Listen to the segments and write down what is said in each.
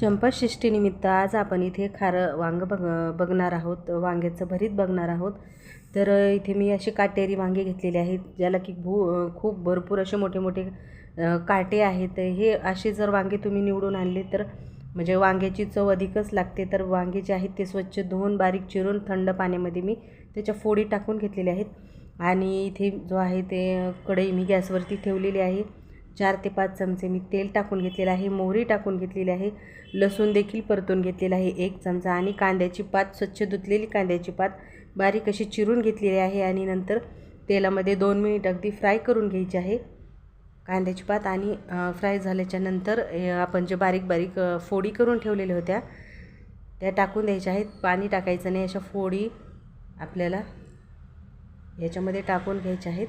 चंपाषष्ठीनिमित्त आज आपण इथे खारं वांग बघ बघणार आहोत वांग्याचं भरीत बघणार आहोत. तर इथे मी असे काटेरी वांगे घेतलेले आहेत ज्याला की भू खूप भरपूर असे मोठे मोठे काटे आहेत. हे असे जर वांगे तुम्ही निवडून आणले तर म्हणजे वांग्याची चव अधिकच लागते. तर वांगे जे आहेत ते स्वच्छ धुवून बारीक चिरून थंड पाण्यामध्ये मी त्याच्या फोडी टाकून घेतलेल्या आहेत. आणि इथे जो आहे ते कढई मी गॅसवरती ठेवलेली आहे. चार ते पाच चमचे मी तेल टाकून घेतलेलं आहे मोहरी टाकून घेतलेली आहे लसूण देखील परतून घेतलेला आहे एक चमचा आणि कांद्याची पात स्वच्छ धुतलेली कांद्याची पात बारीक अशी चिरून घेतलेली आहे आणि नंतर तेलामध्ये दोन मिनिट अगदी फ्राय करून घ्यायची आहे. कांद्याची पात आणि फ्राय झाल्याच्यानंतर आपण जे बारीक बारीक फोडी करून ठेवलेल्या होत्या त्या टाकून द्यायच्या आहेत. पाणी टाकायचं नाही अशा फोडी आपल्याला याच्यामध्ये टाकून घ्यायच्या आहेत.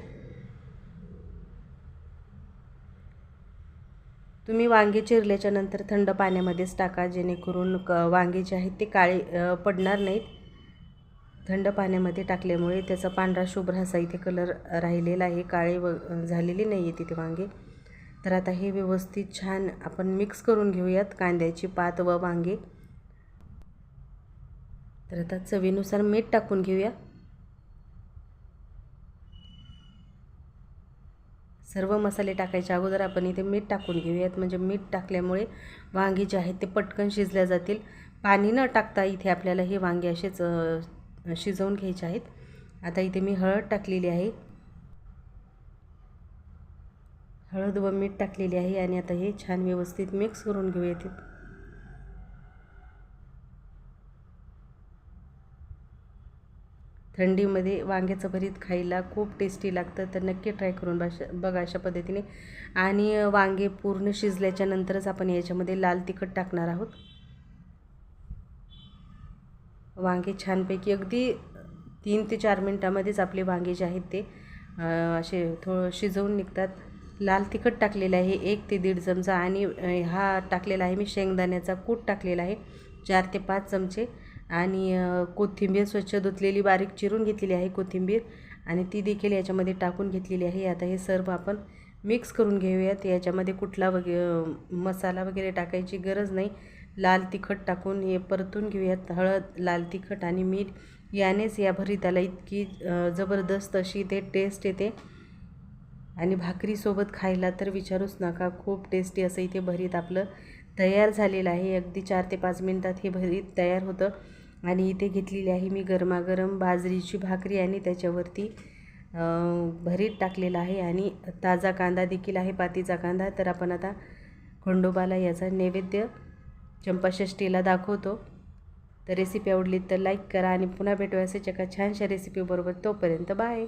तुम्ही वांगे चिरल्याच्या नंतर थंड पाण्यामध्येच टाका जेणेकरून क वांगे जे आहेत ते काळे पडणार नाहीत. थंड पाण्यामध्ये टाकल्यामुळे त्याचा पांढरा शुभ्र असा इथे कलर राहिलेला आहे. काळे व झालेले नाही आहे तिथे वांगे. तर आता हे व्यवस्थित छान आपण मिक्स करून घेऊयात कांद्याची पात व वांगे. तर आता चवीनुसार मीठ टाकून घेऊया. सर्व मसाले टाकायच्या अगोदर आपण इथे मीठ टाकून घेऊयात. म्हणजे मीठ टाकल्यामुळे वांगी जे आहेत ते पटकन शिजल्या जातील. पाणी न टाकता इथे आपल्याला हे वांगे असेच शिजवून घ्यायचे आहेत. आता इथे मी हळद टाकलेली आहे. हळद व मीठ टाकलेली आहे आणि आता हे छान व्यवस्थित मिक्स करून घेऊयात. थंडीमध्ये वांग्याचं भरीत खायला खूप टेस्टी लागतं. तर नक्की ट्राय करून बाशा बघा अशा पद्धतीने. आणि वांगे पूर्ण शिजल्याच्या नंतरच आपण याच्यामध्ये लाल तिखट टाकणार आहोत. वांगे छानपैकी अगदी तीन ते चार मिनटामध्येच आपले वांगे जे आहेत ते असे थोडं शिजवून निघतात. लाल तिखट टाकलेलं आहे एक ते दीड चमचा. आणि हा टाकलेला आहे मी शेंगदाण्याचा कूट टाकलेला आहे चार ते पाच चमचे. आणि कोथिंबीर स्वच्छ धुतलेली बारीक चिरून घेतलेली आहे कोथिंबीर आणि ती देखील याच्यामध्ये टाकून घेतलेली आहे. आता हे सर्व आपण मिक्स करून घेऊयात. याच्यामध्ये कुठला वगे मसाला वगैरे टाकायची गरज नाही. लाल तिखट टाकून हे परतून घेऊयात. हळद लाल तिखट आणि मीठ यानेच या भरीताला इतकी जबरदस्त अशी ते टेस्ट येते. आणि भाकरीसोबत खायला तर विचारूच नका. खूप टेस्टी असं इथे भरीत आपलं तयार झालेलं आहे. अगदी चार ते पाच मिनटात हे भरीत तयार होतं. आणि इथे घेतलेली आहे मी गरमागरम बाजरीची भाकरी आणि त्याच्यावरती भरीत टाकलेलं आहे आणि ताजा कांदा देखील आहे पातीचा कांदा. तर आपण आता खंडोबाला याचा नैवेद्य चंपाषष्ठीला दाखवतो. तर रेसिपी आवडली तर लाईक करा आणि पुन्हा भेटूया असेच एका छानशा रेसिपीबरोबर तोपर्यंत. बाय